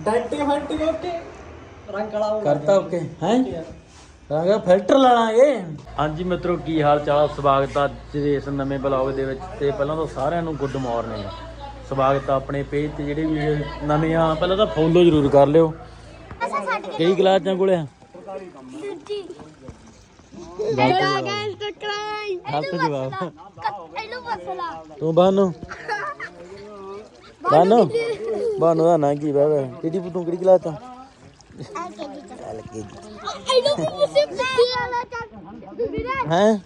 ਡੈਂਟੀ ਫੈਂਟੀ okay ਰੰਗ ਕਾਲਾ ਹੋ ਕਰਤਾ ਓਕੇ ਹੈ? ਰਾਂਗਾ ਫਿਲਟਰ ਲਾ ਲਾਂਗੇ ਹਾਂਜੀ ਮਿੱਤਰੋ ਕੀ ਹਾਲ ਚਾਲ? ਸਵਾਗਤ ਆ ਅੱਜ ਦੇ ਇਸ ਨਵੇਂ ਬਲੌਗ ਦੇ ਵਿੱਚ ਤੇ ਪਹਿਲਾਂ ਤਾਂ ਸਾਰਿਆਂ ਨੂੰ ਗੁੱਡ ਮਾਰਨਿੰਗ ਸਵਾਗਤ ਆ ਆਪਣੇ ਪੇਜ ਤੇ ਜਿਹੜੇ ਵੀ ਨਵੇਂ ਆ ਪਹਿਲਾਂ ਤਾਂ ਫੋਲੋ ਜ਼ਰੂਰ ਕਰ ਲਿਓ। ਕਈ ਕਲਾਸਾਂ ਕੋਲੇ ਆ? ਹੱਥ ਜਵਾਬ। ਇਹਨੂੰ ਮਸਲਾ ਤੂੰ ਬਾਨੂ। ਬਾਨੂ ਬਾਨੂ ਦਾ ਨਾਂ ਕੀ ਬਾਬਾ ਕਿਹੜੀ ਤੂੰ ਕਿਹੜੀ ਕਲਾਸ ਆ ਚੱਲ ਕੇ ਇਹਨੂੰ ਮੁਸੇ ਪਿੱਛੇ ਵਾਲਾ ਚੱਲ ਵੀਰੇ ਹੈ?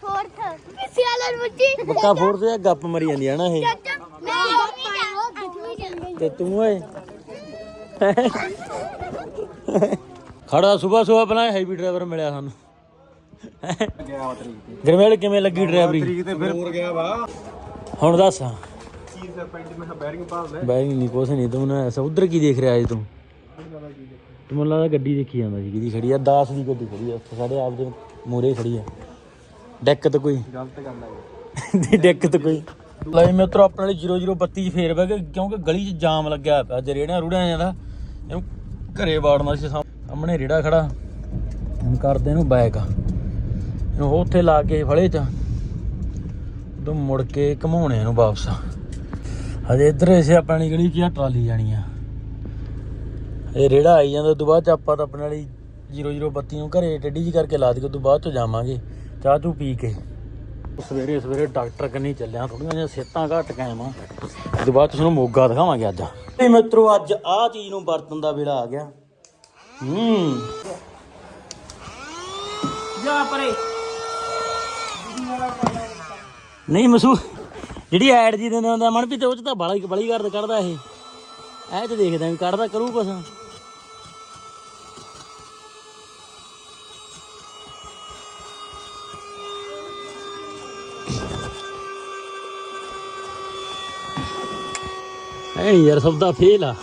ਫੋਰਥ ਪਿੱਛੇ ਵਾਲਾ ਮੁੱਜੀ ਬੱਕਾ ਫੋੜ ਤੇ ਗੱਪ ਮਰੀ ਜਾਂਦੀ ਆ ਨਾ ਇਹ। ਤੇ ਤੂੰ ਓਏ। ਖੜਾ ਸਵੇਰ ਸਵੇਰ ਬਣਾ ਹੈਵੀ ਡਰਾਈਵਰ ਮਿਲਿਆ ਸਾਨੂੰ। ਗਰਮੇਲ ਕਿਵੇਂ ਲੱਗੀ ਡਰਾਈਵਰੀ ਤਰੀਕ ਤੇ ਫਿਰ। ਹੋਰ ਗਿਆ ਵਾ ਹੁਣ ਦੱਸ। ਬੈਰਿੰਗ ਬੈਗ ਨਹੀਂ ਕੁਛ ਨਹੀਂ ਤੂੰ ਨਾ ਐਸਾ ਉਧਰ ਕੀ ਦੇਖ ਰਿਹਾ ਅੱਜ ਤੂੰ? ਤੂੰ ਮੈਨੂੰ ਲੱਗਦਾ ਗੱਡੀ ਦੇਖੀ ਜਾਂਦਾ ਸੀ ਕਿਹਦੀ ਖੜੀ ਆ 10 ਦੀ ਗੱਡੀ ਖੜੀ ਆ ਉੱਥੇ ਸਾਡੇ ਆਪ ਦੇ ਮੂਰੇ ਖੜੀ ਆ। ਡੈਕ ਤੇ ਕੋਈ? ਗਲਤ ਗੱਲ ਹੈ ਦੀ ਡੈਕ ਤੇ ਕੋਈ? ਲੈ ਮਿੱਤਰੋ ਆਪਣੇ ਲਈ 0032 ਚ ਫੇਰ ਬੈ ਗਏ ਕਿਉਂਕਿ ਗਲੀ 'ਚ ਜਾਮ ਲੱਗਿਆ ਪਿਆ ਅੱਜ ਰੇੜਿਆਂ ਰੂੜਿਆਂ ਜਾਂਦਾ ਇਹਨੂੰ ਘਰੇ ਵਾੜਨਾ ਸੀ ਸਾਹਮ- ਸਾਹਮਣੇ ਰੇੜਾ ਖੜਾ। ਹੁਣ ਕਰਦੇ ਇਹਨੂੰ ਬੈਕ ਇਹਨੂੰ ਉੱਥੇ ਲਾ ਕੇ ਫਲੇ 'ਚ। ਉਦੋਂ ਮੁੜ ਕੇ ਘਮਾਉਣੇ ਇਹਨੂੰ ਵਾਪਸ। ਹਜੇ ਇੱਧਰ ਇਸੇ ਆਪਣੀ ਗਲੀ 'ਚ ਆ ਟਰਾਲੀ ਜਾਣੀ ਆ। ਇਹ ਰੇੜਾ ਆਈ ਜਾਂਦਾ ਬਾਅਦ ਚ ਆਪਾਂ ਤਾਂ ਆਪਣੇ ਵਾਲੀ 0032 ਨੂੰ ਘਰੇ ਟੱਡੀ ਜੀ ਕਰਕੇ ਲਾ ਦਈਏ ਉਦੋਂ ਬਾਅਦ ਚ ਜਾਵਾਂਗੇ ਚਾਹ ਚੂ ਪੀ ਕੇ। ਸਵੇਰੇ ਸਵੇਰੇ ਡਾਕਟਰ ਕੰਨੀ ਚੱਲਿਆ ਥੋੜੀਆਂ ਜਿਹੀਆਂ ਸਿਹਤਾਂ ਘੱਟ ਕਾਇਮ ਆ। ਉਦੋਂ ਬਾਅਦ ਤੁਹਾਨੂੰ ਮੋਗਾ ਦਿਖਾਵਾਂਗੇ ਅੱਜ। ਤੇ ਮਿੱਤਰੋ ਅੱਜ ਆਹ ਚੀਜ਼ ਨੂੰ ਵਰਤਣ ਦਾ ਵੇਲਾ ਆ ਗਿਆ। ਹੂੰ। ਜਾ ਪਰੇ। ਨਹੀਂ ਮਸੂ ਜਿਹੜੀ ਐਡ ਜੀ ਦਿੰਦੇ ਹੁੰਦਾ ਮਨ ਵੀ ਤੇ ਉਹ ਚ ਤਾਂ ਬੜਾ ਬੜੀ ਕਰਦ ਕੱਢਦਾ ਇਹ। ਐ ਤੇ ਦੇਖਦਾ ਵੀ ਕੱਢਦਾ ਕਰੂ ਕੁਛ। ਐ ਯਾਰ ਸੌਦਾ ਫੇਲ ਆ।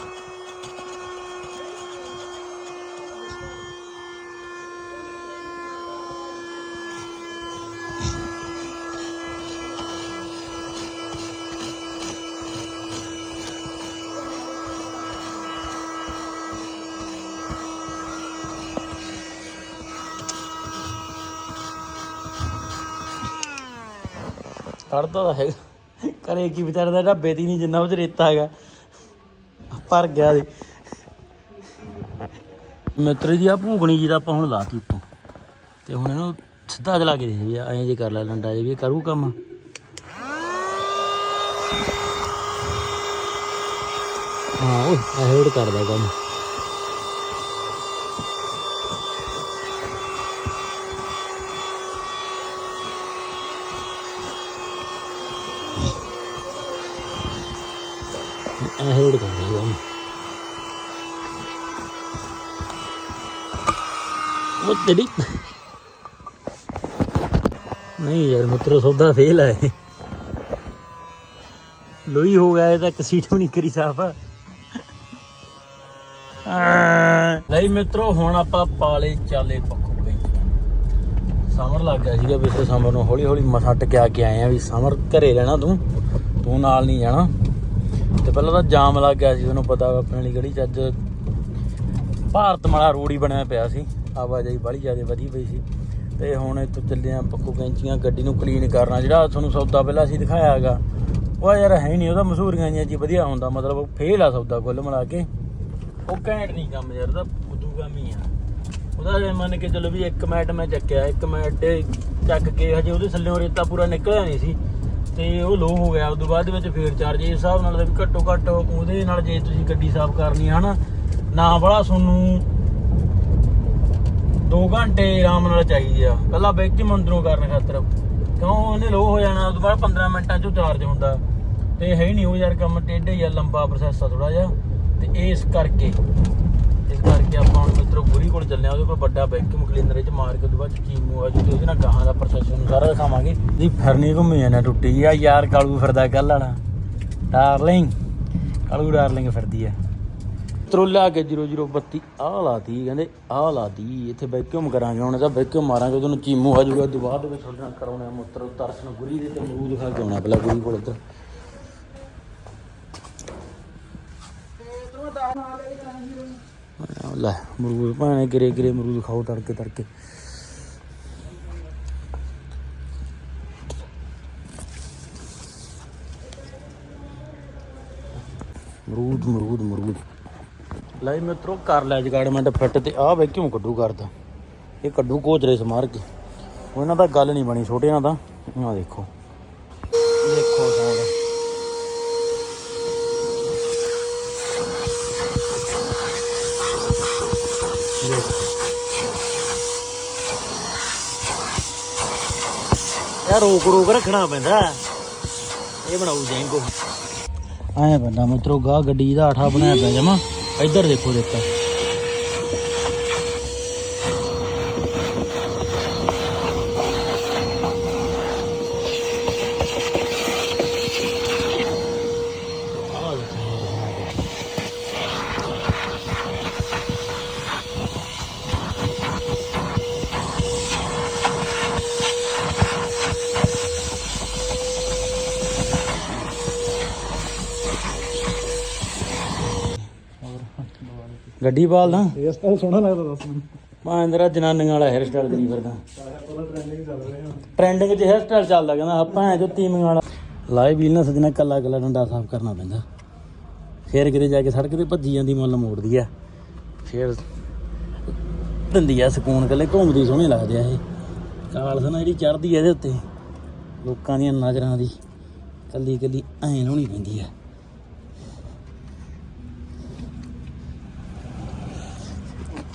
ਕੱਢਦਾ ਤਾਂ ਹੈਗਾ। ਕਰੇ ਕੀ ਵਿਚਾਰੇ ਦਾ ਢੱਬੇ ਦੀ ਨਹੀਂ ਜਿੰਨਾ ਉਹ ਚ ਰੇਤਾ ਹੈਗਾ। ਭਰ ਗਿਆ ਦੇ ਮਿੱਤਰ ਜੀ ਆ ਭੂਗਣੀ ਜੀ ਦਾ ਆਪਾਂ ਹੁਣ ਲਾਤੀ ਉੱਤੋਂ। ਤੇ ਹੁਣ ਇਹਨੂੰ ਸਿੱਧਾ ਚਲਾ ਕੇ ਦੇ ਐਂ ਜੇ ਕਰ ਲੈ ਲੰਡਾ ਜੇ ਵੀ ਕਰੂ ਕੰਮ। ਹਾਂ ਉਹ ਇਹ ਹੋਰ ਕਰਦਾ ਕੰਮ। ਇਹ ਹੋਰ ਕਰਦਾ ਕੰਮ ਉਹ ਤੇਰੀ ਨਹੀਂ ਯਾਰ, ਮਿੱਤਰੋ, ਸੌਦਾ ਫੇਲ ਹੈ ਲੋਈ ਹੋ ਗਿਆ ਤਾਂ ਇੱਕ ਵੀ ਨਹੀਂ ਕਰੀ ਸਾਫ਼। ਲਈ ਮਿੱਤਰੋ, ਹੁਣ ਆਪਾਂ ਪਾਲੇ ਚਾਲੇ ਪੱਕੂ ਗਏ ਸਮਰ ਲੱਗ ਗਿਆ ਸੀਗਾ ਵੀ ਸਮਰ ਨੂੰ ਹੌਲੀ ਹੌਲੀ ਮਸਾ ਟਕਿਆ ਕੇ ਆਏ ਆ ਵੀ ਸਮਰ ਘਰੇ ਰਹਿਣਾ ਤੂੰ ਤੂੰ ਨਾਲ ਨਹੀਂ ਜਾਣਾ। ਤੇ ਪਹਿਲਾਂ ਤਾਂ ਜਾਮ ਲੱਗ ਗਿਆ ਸੀ, ਤੁਹਾਨੂੰ ਪਤਾ ਆਪਣੇ ਵਾਲੀ ਗਲੀ ਚ ਅੱਜ ਭਾਰਤ ਮਾਲਾ ਰੋਡ ਹੀ ਬਣਿਆ ਪਿਆ ਸੀ, ਆਵਾਜਾਈ ਬੜੀ ਜ਼ਿਆਦਾ ਵਧੀ ਪਈ ਸੀ। ਤੇ ਹੁਣ ਇੱਥੋਂ ਚੱਲੇ ਆ ਪੱਕੂ ਕੈਂਚੀਆਂ ਗੱਡੀ ਨੂੰ ਕਲੀਨ ਕਰਨਾ, ਜਿਹੜਾ ਤੁਹਾਨੂੰ ਸੌਦਾ ਪਹਿਲਾਂ ਅਸੀਂ ਦਿਖਾਇਆ ਹੈਗਾ, ਉਹ ਯਾਰ ਹੈ ਨਹੀਂ ਉਹਦਾ ਮਸ਼ਹੂਰੀਆਂ ਜਿਹੀਆਂ ਜੀ, ਵਧੀਆ ਹੁੰਦਾ, ਮਤਲਬ ਫੇਲ ਆ ਸੌਦਾ ਕੁੱਲ ਮਿਲਾ ਕੇ। ਉਹ ਘੈਂਟ ਨਹੀਂ ਕੰਮ ਯਾਰ ਉਹਦਾ ਉਦੂ ਕੰਮ ਹੀ ਆ। ਉਹਦਾ ਜੇ ਮੰਨ ਕੇ ਚੱਲੋ ਵੀ ਇੱਕ ਮਿੰਟ ਮੈਂ ਚੱਕਿਆ, ਇੱਕ ਮਿੰਟ ਚੱਕ ਕੇ ਹਜੇ ਉਹਦੇ ਥੱਲੇੋਂ ਰੇਤਾ ਪੂਰਾ ਨਿਕਲਿਆ ਨਹੀਂ ਸੀ। ਤੇ ਉਹ ਲੋ ਹੋ ਗਿਆ। ਉਦੋਂ ਬਾਅਦ ਵਿੱਚ ਫੇਰ ਚਾਰਜ ਇਸ ਹਿਸਾਬ ਨਾਲ ਵੀ ਘੱਟੋ ਘੱਟ ਉਹਦੇ ਨਾਲ ਜੇ ਤੁਸੀਂ ਗੱਡੀ ਸਾਫ਼ ਕਰਨੀ ਆ ਹਨਾ, ਨਾ ਬੜਾ ਤੁਹਾਨੂੰ 2 ਘੰਟੇ ਆਰਾਮ ਨਾਲ ਚਾਹੀਦੇ ਆ। ਪਹਿਲਾਂ ਵੈਕਿਊਮ ਅੰਦਰੋਂ ਕਰਨ ਖਾਤਰ। ਕਿਉਂ? ਉਹਨੇ ਲੋ ਹੋ ਜਾਣਾ, ਉਦੋਂ ਬਾਅਦ 15 ਮਿੰਟਾਂ ਚੋਂ ਚਾਰਜ ਹੁੰਦਾ। ਤੇ ਹੈ ਹੀ ਨਹੀਂ ਉਹ ਯਾਰ ਕੰਮ, ਟੇਢੇ ਹੀ ਲੰਬਾ ਪ੍ਰੋਸੈਸ ਆ ਥੋੜਾ ਜਿਹਾ। ਤੇ ਇਸ ਕਰਕੇ ਕਰਕੇ ਆਪਾਂ ਹੁਣ ਮਿੱਤਰੋ ਗੁਰੀ ਕੋਲ ਚੱਲੇ ਆ ਉਹਦੇ ਕੋਲ ਵੱਡਾ ਵੈਕਿਊਮ ਕਲੀਨਰ ਇਹ ਚ ਮਾਰ ਕੇ ਉਹਦੇ ਬਾਅਦ ਚੀਮੂ ਆ ਜੂ ਤੇ ਉਹਦੇ ਨਾਲ ਗਾਹਾਂ ਦਾ ਪ੍ਰੋਸੈਸ ਸਾਰਾ ਦਿਖਾਵਾਂਗੇ। ਦੀ ਫਰਨੀ ਘੁੰਮੀ ਜਾਣਾ ਟੁੱਟੀ ਆ, ਯਾਰ ਕਾਲੂ ਫਿਰਦਾ ਕੱਲ ਵਾਲਾ। ਡਾਰਲਿੰਗ ਕਾਲੂ ਡਾਰਲਿੰਗ ਫਿਰਦੀ ਆ। ਤਰੋਲਾ ਕੇ 0032 ਆਹ ਲਾਤੀ ਕਹਿੰਦੇ, ਆਹ ਲਾਤੀ, ਇੱਥੇ ਵੈਕਿਊਮ ਕਰਾਂਗੇ ਹੁਣ, ਇਹਦਾ ਵੈਕਿਊਮ ਮਾਰਾਂਗੇ ਉਹਨੂੰ ਚੀਮੂ ਆ ਜਾਊਗਾ ਦੁਬਾਰਾ ਦੇ ਵਿੱਚ ਤੁਹਾਡੇ ਨਾਲ ਕਰਾਉਣਾ ਮੁੱਤਰ, ਦਰਸ਼ਨ ਗੁਰੀ ਦੇ ਤੇ ਮਰੂਦ ਖਾ ਕੇ ਆਉਣਾ, ਪਹਿਲਾਂ ਗੁਰੀ ਕੋਲ ਇੱਧਰ। ਲੈ ਮਰੂਦ ਭਾਣੇ ਗਿਰੇ ਗਿਰੇ ਮਰੂਦ ਖਾਓ ਤੜਕੇ ਤੜਕੇ। ਮਰੂਦ ਮਰੂਦ ਮਰੂਦ ਲੈ ਜੀ ਮਿੱਤਰੋ, ਕਰ ਲਿਆ ਜਗਾੜਮੈਂਟ ਫਿੱਟ ਤੇ ਆਹ ਵੇ ਕਿਉਂ ਕੱਢੂ ਕਰਦਾ ਇਹ ਕੱਢੂ ਕੋਚਰੇ ਸਮਾਰ ਕੇ। ਉਹ ਇਹਨਾਂ ਦਾ ਗੱਲ ਨਹੀਂ ਬਣੀ ਛੋਟਿਆਂ ਦਾ। ਆਹ ਦੇਖੋ ਸਾਡਾ ਯਾਰ, ਰੋਕ ਰੋਕ ਰੱਖਣਾ ਪੈਂਦਾ। ਇਹ ਬਣਾਉ ਜੈਂਗੋ। ਆਏ ਬੰਦਾ ਮਿੱਤਰੋ ਗਾ ਗੱਡੀ ਦਾ ਆਠਾ ਬਣਾਇਆ ਪਿਆ ਜਮਾ। ਇੱਧਰ ਦੇਖੋ ਦੇਖਾ। ਗੱਡੀ ਬਾਲਦਾ ਇਹ ਸਟਾਈਲ ਸੋਹਣਾ ਲੱਗਦਾ ਦੱਸ ਮੈਨੂੰ। ਮੈਂ ਅੰਦਰ ਜਨਾਨੀਆਂ ਵਾਲਾ ਹੈਅਰ ਸਟਾਈਲ ਕਰੀ ਫਿਰਦਾ। ਟ੍ਰੈਂਡਿੰਗ 'ਚ ਹੈਅਰ ਸਟਾਈਲ ਚੱਲਦਾ ਕਹਿੰਦਾ ਆਪਾਂ ਐ ਜੋ ਤੀਮੀਆਂ ਵਾਲਾ। ਲਾਈਵ ਵੀਲ ਨਾ ਸਜਣਾ ਕੱਲਾ ਕੱਲਾ ਡੰਡਾ ਸਾਫ਼ ਕਰਨਾ ਪੈਂਦਾ। ਫੇਰ ਕਿਤੇ ਜਾ ਕੇ ਸੜਕ ਤੇ ਭੱਜੀ ਜਾਂਦੀ ਮੁੱਲ ਮੋੜਦੀ ਆ। ਫੇਰ ਦਿੰਦੀ ਆ ਸਕੂਨ ਕੱਲੇ ਘੁੰਮਦੀ ਸੋਹਣੀ ਲੱਗਦੀ ਆ ਇਹ। ਕਾਲਸ ਨਾ ਜਿਹੜੀ ਚੜਦੀ ਆ ਇਹਦੇ ਉੱਤੇ। ਲੋਕਾਂ ਦੀਆਂ ਨਜ਼ਰਾਂ ਦੀ ਕੱਲੀ ਕੱਲੀ ਐਂ ਲਾਉਣੀ ਪੈਂਦੀ ਆ।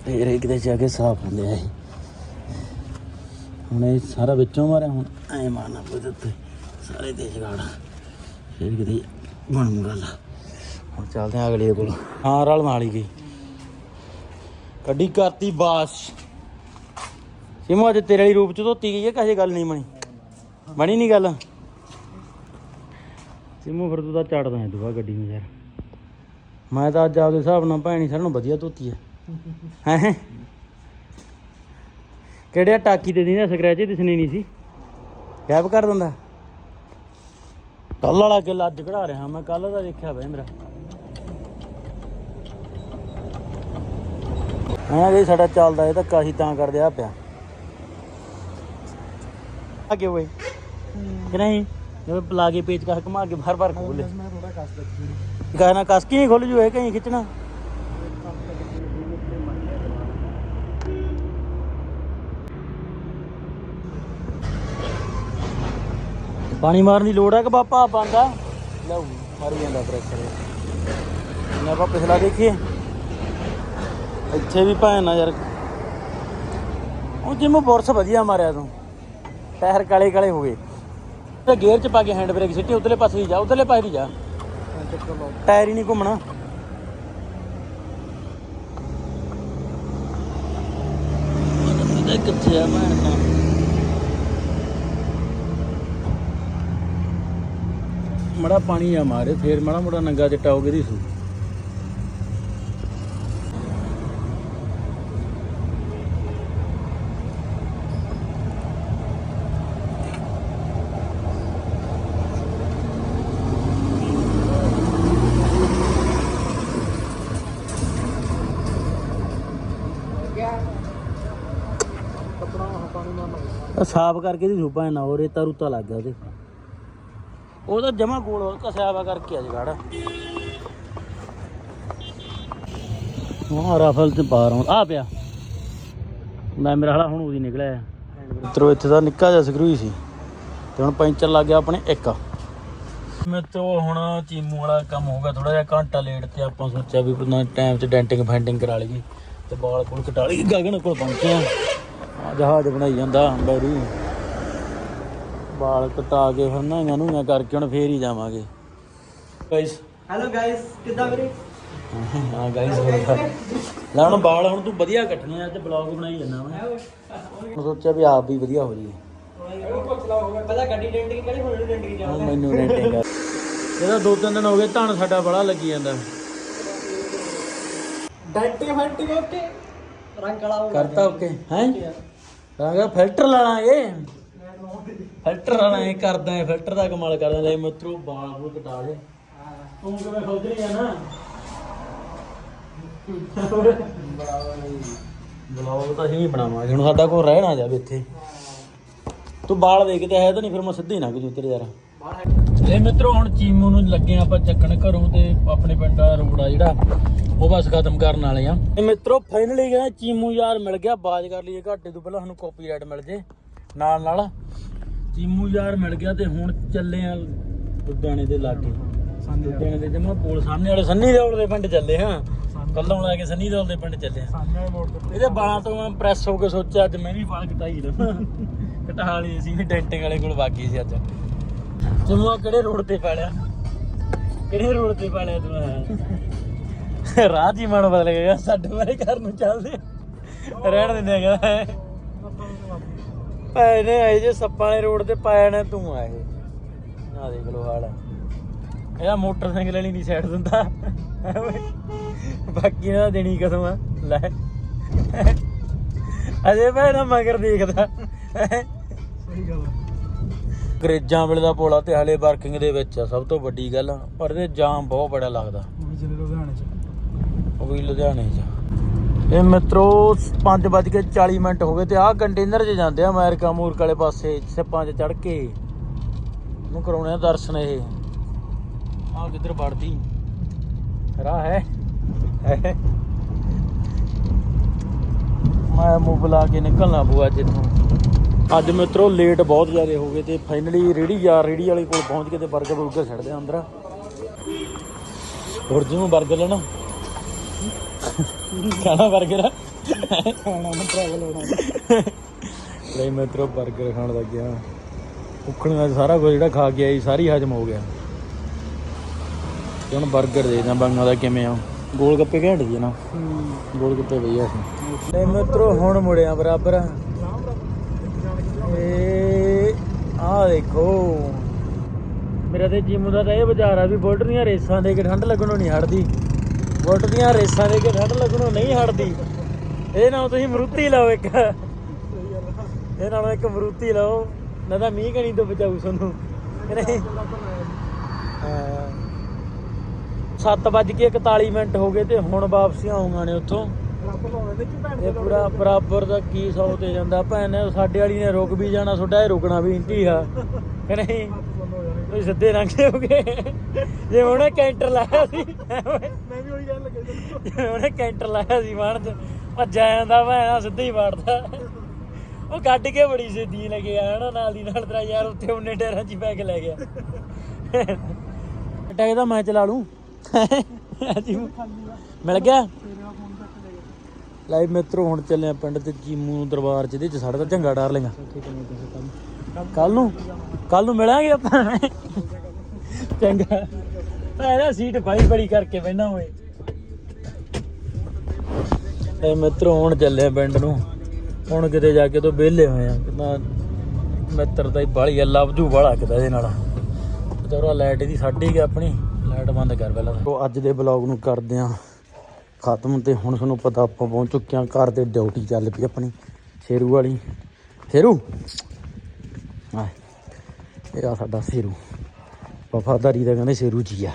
ਫੇਰ ਇਹ ਕਿਤੇ ਜਾ ਕੇ ਸਾਫ਼ ਹੁੰਦੇ ਆ ਹੁਣ ਇਹ ਸਾਰਾ ਵਿੱਚੋਂ ਮਾਰਿਆ, ਹੁਣ ਐ ਮਾਰਨਾ ਪਊ ਉੱਤੇ। ਸਾਰੇ ਦੇ ਜਗਾੜ ਫਿਰ ਕਿਤੇ ਬਣੂ ਗੱਲ। ਹੁਣ ਚੱਲਦੇ ਆ ਅਗਲੇ ਕੋਲ। ਹਾਂ, ਰਲ ਮਾਲੀ ਗਈ। ਕੱਢੀ ਕਰਤੀ ਬਾਸ। ਸਿਮੋ, ਅੱਜ ਤੇਰੇ ਵਾਲੀ ਰੂਪ ਚ ਧੋਤੀ ਗਈ ਹੈ ਕਹੇ ਗੱਲ ਨਹੀਂ ਬਣੀ? ਬਣੀ ਨਹੀਂ ਗੱਲ? ਸਿਮੋ, ਫਿਰ ਤੂੰ ਤਾਂ ਚੜਦਾ ਹੈ ਦੁਆ ਗੱਡੀ ਨੂੰ ਯਾਰ। ਮੈਂ ਤਾਂ ਅੱਜ ਆਪਦੇ ਹਿਸਾਬ ਨਾਲ ਭੈਣੀ ਸਾਰਿਆਂ ਨੂੰ ਵਧੀਆ ਧੋਤੀ ਹੈ ਹੈ? ਕਿਹੜਿਆ ਟਾਕੀ ਤੇ ਨਹੀਂ ਨਾ ਸਕ੍ਰੈਚ ਦਿਸਣੀ ਨਹੀਂ ਸੀ। ਗਾਇਬ ਕਰ ਦਿੰਦਾ। ਕੱਲ ਵਾਲਾ ਕਿੱਲਾ ਅੱਜ ਕਢਾ ਰਿਹਾ ਮੈਂ ਕੱਲ ਦਾ ਦੇਖਿਆ ਬਈ ਮੇਰਾ। ਹਾਂ ਇਹ ਸਾਡਾ ਚੱਲਦਾ ਇਹ ਤਾਂ ਕਾਹੀ ਤਾਂ ਕਰਦੇ ਆ ਪਿਆ। ਅੱਗੇ ਓਏ। ਕਿ ਨਹੀਂ? ਜਦੋਂ ਲਾ ਕੇ ਪੇਚ ਕਾ ਘੁਮਾ ਕੇ ਬਾਰ ਬਾਰ ਖੋਲੇ ਮੈਂ ਥੋੜਾ ਕਸ ਦਿੱਤੀ ਗਾਣਾ ਕਸ ਕੇ ਹੀ ਖੁੱਲ ਜੂ ਇਹ? ਕਹੀਂ ਖਿੱਚਣਾ। ਪਾਣੀ ਮਾਰਨ ਦੀ ਲੋੜ ਹੈ ਕਿ ਬਾਪਾ ਬੰਦਾ ਲਓ ਮਾਰੀ ਜਾਂਦਾ ਪ੍ਰੈਸ਼ਰ ਇਹਨੇ ਆਪਾਂ ਪਿਛਲਾ ਦੇਖੀਏ। ਇੱਥੇ ਵੀ ਭੈਣ ਨਾ ਯਾਰ। ਉਹ ਜਿਵੇਂ ਬੁਰਸ ਵਧੀਆ ਮਾਰਿਆ ਤੂੰ। ਟਾਇਰ ਕਾਲੇ ਕਾਲੇ ਹੋ ਗਏ। ਤੇ ਗੇਅਰ ਚ ਪਾ ਕੇ ਹੈਂਡ ਬ੍ਰੇਕ ਸਿੱਟੀ, ਉਧਰਲੇ ਪਾਸੇ ਦੀ ਜਾ, ਉਧਰਲੇ ਪਾਸੇ ਦੀ ਜਾ। ਟਾਇਰ ਹੀ ਨਹੀਂ ਘੁੰਮਣਾ। ਕਿੱਥੇ ਆ ਭੈਣ ਦਾ। ਮੜਾ ਪਾਣੀ ਆ ਮਾਰੇ, ਫੇਰ ਮੜਾ ਮੋੜਾ ਨੰਗਾ ਚਿੱਟਾ ਹੋ ਗਿਆ ਦੀ ਸੂ ਸਾਫ਼ ਕਰਕੇ ਦੀ ਸੂਪਾ ਨਾ ਹੋ ਰੇਤਾ ਰੂਤਾ ਲੱਗ ਗਿਆ ਉਹਦੇ। ਉਹ ਤਾਂ ਜਮਾ ਗੋਲ ਕਸਿਆ ਵਾ ਕਰਕੇ ਆ ਜਗਾੜ। ਉਹ ਰਫਲ ਤੇ ਪਾ ਆ ਪਿਆ। ਮੈਂ ਮੇਰਾ ਹਾਲਾ ਹੁਣ ਉਹਦੀ ਨਿਕਲਿਆ। ਮਿੱਤਰੋ, ਇੱਥੇ ਦਾ ਨਿੱਕਾ ਜਿਹਾ ਸਕਰੂ ਹੀ ਸੀ। ਤੇ ਹੁਣ ਪੈਂਚਰ ਲੱਗ ਗਿਆ ਆਪਣੇ ਇੱਕ। ਮਿੱਤਰੋ, ਹੁਣ ਚੀਮੂ ਵਾਲਾ ਕੰਮ ਹੋ ਗਿਆ ਥੋੜਾ ਜਿਹਾ। ਘੰਟਾ ਲੇਟ ਤੇ ਆਪਾਂ ਸੋਚਿਆ ਵੀ ਨਾ ਟਾਈਮ 'ਚ ਡੈਂਟਿੰਗ ਫੈਂਟਿੰਗ ਕਰਾ ਲਈਏ। ਤੇ ਬਾਲ ਕੋਲ ਕਟਾ ਲਈ ਗਗਨ ਕੋਲ ਪਹੁੰਚਿਆ ਆ। ਜਹਾਜ਼ ਬਣਾਈ ਜਾਂਦਾ ਬੈਰੀ ਬਾਲ ਕਟਾ ਕੇ ਫਿਰ ਨਾ ਨੂੰ ਕਰਕੇ ਹੁਣ ਫੇਰ ਹੀ ਜਾਵਾਂਗੇ। ਗਾਇਸ ਹੈਲੋ ਗਾਇਸ ਕਿੱਦਾਂ ਵੀਰੇ? ਹਾਂ ਗਾਇਸ ਲੈ ਹੁਣ ਬਾਲ ਹੁਣ ਤੂੰ ਵਧੀਆ ਕੱਟਣੇ ਆ ਤੇ ਬਲੌਗ ਬਣਾਈ ਜਾਂਦਾ ਮੈਂ ਹੁਣ ਸੋਚਿਆ ਵੀ ਆਪ ਵੀ ਵਧੀਆ ਹੋ ਜੀ ਪਹਿਲਾਂ ਗੱਡੀ ਡੈਂਟਿੰਗ ਕਰੀ ਹੁਣ ਡੈਂਟਿੰਗ ਹੁਣ ਮੈਨੂੰ ਰੈਂਟਿੰਗ ਕਰ ਇਹਦਾ ਦੋ ਤਿੰਨ ਦਿਨ ਹੋ ਗਏ ਧਣ ਸਾਡਾ ਬੜਾ ਲੱਗੀ ਜਾਂਦਾ। Denting fenting okay. ਰੰਗ ਕਾਲਾ ਹੋ ਕਰਤਾ ਓਕੇ। ਹੈ? ਰਾਂਗਾ ਫਿਲਟਰ ਲਾਣਾਗੇ ਫਿਲਟਰ ਲਾਣਾ ਕਰਦਾ ਹੈ ਫਿਲਟਰ ਦਾ ਕਮਾਲ ਕਰਦਾ ਲੈ ਮਿੱਤਰੋ ਬਾਲ ਬੂਲ ਕਟਾ ਦੇ। ਤੂੰ ਕਿਵੇਂ ਰਹੀ ਆ ਨਾ? ਬਲੌਗ ਤਾਂ ਅਸੀਂ ਵੀ ਬਣਾਵਾਂਗੇ ਹੁਣ ਸਾਡਾ ਕੋਲ ਰਹਿ ਨਾ ਜਾਵੇ ਇੱਥੇ। ਤੂੰ ਬਾਲ ਦੇਖਦੇ ਹੈ ਤਾਂ ਨਹੀਂ ਫਿਰ ਮੈਂ ਸਿੱਧੇ ਨਾ ਕਜੂ ਤੇਰੇ ਯਾਰ। ਇਹ ਮਿੱਤਰੋ ਹੁਣ ਚੀਮੂ ਨੂੰ ਲੱਗੇ ਆਪਾਂ ਚੱਕਣ ਘਰੋਂ ਤੇ ਆਪਣੇ ਪਿੰਡ ਦਾ ਰੋਡ ਆ ਜਿਹੜਾ ਉਹ ਬਸ ਖਤਮ ਕਰਨ ਵਾਲੇ ਆ। ਇਹ ਮਿੱਤਰੋ ਫਾਈਨਲੀ ਕਹਿੰਦਾ ਚੀਮੂ ਯਾਰ ਮਿਲ ਗਿਆ ਬਾਜ ਕਰ ਲਈਏ ਘਾਟੇ ਤੋਂ ਪਹਿਲਾਂ ਸਾਨੂੰ ਕਾਪੀਰਾਈਟ ਮਿਲ ਜੇ ਨਾਲ ਨਾਲ ਚੀਮੂ ਯਾਰ ਮਿਲ ਗਿਆ ਤੇ ਹੁਣ ਚੱਲੇ ਆ ਲੁਧਿਆਣੇ ਦੇ ਲਾਗੇ। ਲੁਧਿਆਣੇ ਦੇ ਜਮਾ ਕੋਲ ਸਾਹਮਣੇ ਵਾਲੇ ਸੰਨੀ ਦੌੜ ਦੇ ਪਿੰਡ ਚੱਲੇ ਹਾਂ ਕੱਲੋਂ ਲੈ ਕੇ ਸੰਨੀ ਦੌੜ ਦੇ ਪਿੰਡ ਚੱਲੇ ਆ। ਇਹਦੇ ਬਾਲਾਂ ਤੋਂ ਮੈਂ ਪ੍ਰੈਸ ਹੋ ਕੇ ਸੋਚਿਆ ਅੱਜ ਮੈਂ ਵੀ ਵਾਲ ਕਟਾਈ ਲਵਾਂ। ਕਟਾ ਲਈ ਸੀ ਡੈਂਟਿੰਗ ਵਾਲੇ ਕੋਲ ਬਾਕੀ ਸੀ ਅੱਜ। ਜਮਾ ਕਿਹੜੇ ਰੋਡ ਤੇ ਪਾਲਿਆ? ਕਿਹੜੇ ਰੋਡ ਤੇ ਪਾਲਿਆ ਤੂੰ? ਰਾਹ ਦੀ ਮਨ ਬਦਲ ਗਿਆ ਸਾਡੇ ਬਾਰੇ ਘਰ ਨੂੰ ਚੱਲਦੇ। ਰਹਿਣ ਦਿੰਦੇ ਹੈਗਾ ਪੈ ਨੇ ਆਏ ਜੇ ਸੱਪਾਂ ਵਾਲੇ ਰੋਡ ਤੇ ਪਾਇਆ ਨੇ ਤੂੰ ਆ ਇਹ। ਆ ਦੇਖ ਲੋ ਹਾਲ ਇਹਦਾ ਮੋਟਰਸਾਈਕਲ ਵਾਲੀ ਨਹੀਂ ਸਾਈਡ ਦਿੰਦਾ। ਬਾਕੀ ਦਾ ਦੇਣੀ ਕਸਮ ਆ। ਲੈ। ਅਜੇ ਭੈਣਾ ਮਗਰ ਦੇਖਦਾ। ਸਹੀ ਗੱਲ ਅੰਗਰੇਜ਼ਾਂ ਵੇਲੇ ਦਾ ਪੋਲਾ ਤੇ ਹਲੇ ਵਰਕਿੰਗ ਦੇ ਵਿੱਚ ਆ ਸਭ ਤੋਂ ਵੱਡੀ ਗੱਲ ਪਰ ਇਹਦੇ ਜਾਮ ਬਹੁਤ ਬੜਾ ਲੱਗਦਾ। ਉਹ ਵੀ ਲੁਧਿਆਣੇ ਚ। ਇਹ ਮਿੱਤਰੋ 5:40 ਮਿੰਟ ਹੋ ਗਏ ਤੇ ਆਹ ਕੰਟੇਨਰ 'ਚ ਜਾਂਦੇ ਆ ਅਮਰੀਕਾ ਮੂਰਕ ਵਾਲੇ ਪਾਸੇ, ਸਿੱਪਾਂ 'ਚ ਚੜ ਕੇ। ਨੂੰ ਕਰਾਉਣੇ ਆ ਦਰਸ਼ਨ ਇਹ। ਆਹ ਕਿੱਧਰ ਵੜਦੀ? ਰਾਹ ਹੈ? ਮੈਂ ਮੂੰਹ ਬੁਲਾ ਕੇ ਨਿਕਲਣਾ ਪਊ ਅੱਜ ਇੱਥੋਂ ਅੱਜ ਮਿੱਤਰੋ ਲੇਟ ਬਹੁਤ ਜ਼ਿਆਦਾ ਹੋ ਗਏ ਤੇ ਫਾਈਨਲੀ ਰੇੜੀ ਯਾਰ ਰੇੜੀ ਵਾਲੇ ਕੋਲ ਪਹੁੰਚ ਕੇ ਤੇ 버ਗਰ ਬੁਰਗਰ ਛੱਡਦੇ ਆ ਅੰਦਰ। ਹੋਰ ਜਿਵੇਂ 버ਗਰ ਲੈਣਾ? ਖਾਣਾ 버ਗਰ ਖਾਣਾ ਮੈਂ ਟਰੈਵਲ ਹੋਣਾ। ਲੈ ਮੈਂ ਤਰੋ 버ਗਰ ਖਾਣ ਲੱਗ ਗਿਆ ਭੁੱਖਣ ਨਾਲ ਸਾਰਾ ਕੁਝ ਜਿਹੜਾ ਖਾ ਕੇ ਆਈ ਸਾਰੀ ਹਜਮ ਹੋ ਗਿਆ। ਹੁਣ 버ਗਰ ਦੇ ਦਾਂ ਬੰਗਾ ਦਾ ਕਿਵੇਂ ਆ। ਗੋਲ ਗੱਪੇ ਘੈਂਟ ਜੀ ਨਾ। ਗੋਲ ਗੱਪੇ ਵਧੀਆ ਸੀ। ਲੈ ਮਿੱਤਰੋ ਹੁਣ ਮੁੜਿਆ ਬਰਾਬਰ। ਏ ਆ ਦੇਖੋ। ਮੇਰਾ ਤੇ ਜਿੰਮ ਦਾ ਤਾਂ ਇਹ ਬਾਜ਼ਾਰ ਆ ਵੀ ਬੋਲਟਰੀਆਂ ਰੇਸਾਂ ਦੇ ਕੇ ਠੰਡ ਲੱਗਣੋਂ ਨਹੀਂ ਹਟਦੀ। ਬੁਲਟ ਦੀਆਂ ਰੇਸਾਂ ਦੇ ਕੇ ਠੰਡ ਲੱਗਣੋਂ ਨਹੀਂ ਹਟਦੀ। ਇਹ ਨਾਲ ਤੁਸੀਂ ਮਰੂਤੀ ਲਾਓ ਇੱਕ। ਇਹ ਨਾਲੋਂ ਇੱਕ ਮਰੂਤੀ ਲਾਓ। ਨਾ ਤਾਂ ਮੀਂਹ ਕਣੀ ਤੋਂ ਬਚਾਊ ਤੁਹਾਨੂੰ। ਕਿ ਨਹੀਂ? ਹਾਂ। 7:41 ਮਿੰਟ ਹੋ ਗਏ ਤੇ ਹੁਣ ਵਾਪਸੀਆਂ ਆਉਂਗਾ ਨੇ ਉੱਥੋਂ। ਇਹ ਪੂਰਾ ਬਰਾਬਰ ਦਾ ਕੀ ਸੌ ਤੇ ਜਾਂਦਾ। ਭੈਣ ਨੇ ਸਾਡੇ ਵਾਲੀ ਨੇ ਰੁਕ ਵੀ ਜਾਣਾ, ਤੁਹਾਡਾ ਇਹ ਰੁਕਣਾ ਵੀ ਇੰਟੀ ਆ ਨਹੀਂ? ਤੁਸੀਂ ਸਿੱਧੇ ਲੰਘੇ ਹੋਗੇ ਜੇ ਉਹਨੇ ਕੈਂਟਰ ਲਾਇਆ ਸੀ ਮੈਂ ਵੀ ਉਹੀ ਗੱਲ ਲੱਗੇ ਜੇ ਉਹਨੇ ਕੈਂਟਰ ਲਾਇਆ ਸੀ ਬਾਣ ਚ ਭੱਜਾ ਜਾਂਦਾ ਭੈਣਾ ਸਿੱਧੇ ਹੀ ਵੜਦਾ। ਉਹ ਕੱਢ ਕੇ ਬੜੀ ਸਿੱਧੀ ਲੱਗੇ ਆ ਹਨਾ ਨਾਲ ਦੀ ਨਾਲ ਤੇਰਾ ਯਾਰ ਉੱਥੇ ਉਹਨੇ ਟਾਇਰਾਂ 'ਚ ਕੇ ਲੈ ਗਿਆ। ਟੈਗ ਦਾ ਮੈਂ ਚਲਾ ਲੂੰ। ਮਿਲ ਗਿਆ? ਲਾਈਵ ਮਿੱਤਰੋ ਹੁਣ ਚੱਲੇ ਆ ਪਿੰਡ ਤੇ ਜੀਮੂ ਨੂੰ ਦਰਬਾਰ ਜਿਹਦੇ ਚ ਸਾਡਾ ਤਾਂ ਝੰਗਾ ਡਾਰ ਲੇਗਾ। ਕੱਲ ਨੂੰ ਕੱਲ ਨੂੰ ਮਿਲਾਂਗੇ ਆਪਾਂ। ਚੰਗਾ। ਇਹਦਾ ਸੀਟ ਬਾਈ ਬੜੀ ਕਰਕੇ ਬੈਠਾ ਹੋਏ ਇਹ ਮਿੱਤਰੋ, ਹੁਣ ਚੱਲੇ ਪਿੰਡ ਨੂੰ। ਹੁਣ ਕਿਤੇ ਜਾ ਕੇ ਤੋਂ ਵਿਹਲੇ ਹੋਏ ਆ। ਕਿੰਨਾ ਮਿੱਤਰ ਦਾ ਹੀ ਬਾਲੀ ਆ ਲਵਜੂ ਵਾਲਾ ਕਿਦਾ ਇਹਦੇ ਨਾਲ। ਤੇਰਾ ਲਾਈਟ ਦੀ ਸਾਡੀ ਗਿਆ ਆਪਣੀ। ਲਾਈਟ ਬੰਦ ਕਰ ਪਹਿਲਾਂ ਉਹ ਅੱਜ ਦੇ ਬਲੌਗ ਨੂੰ ਕਰਦੇ ਆ। ਖਤਮ ਤੇ ਹੁਣ ਤੁਹਾਨੂੰ ਪਤਾ ਆਪਾਂ ਪਹੁੰਚ ਚੁੱਕੇ ਆ। ਘਰ ਤੇ ਡਿਊਟੀ ਚੱਲ ਪਈ ਆਪਣੀ। ਸ਼ੇਰੂ ਵਾਲੀ। ਸ਼ੇਰੂ? ਆ ਇਹ ਆ ਸਾਡਾ ਸ਼ੇਰੂ। ਵਫਾਦਾਰੀ ਦਾ ਕਹਿੰਦੇ ਸ਼ੇਰੂ ਜੀ ਆ।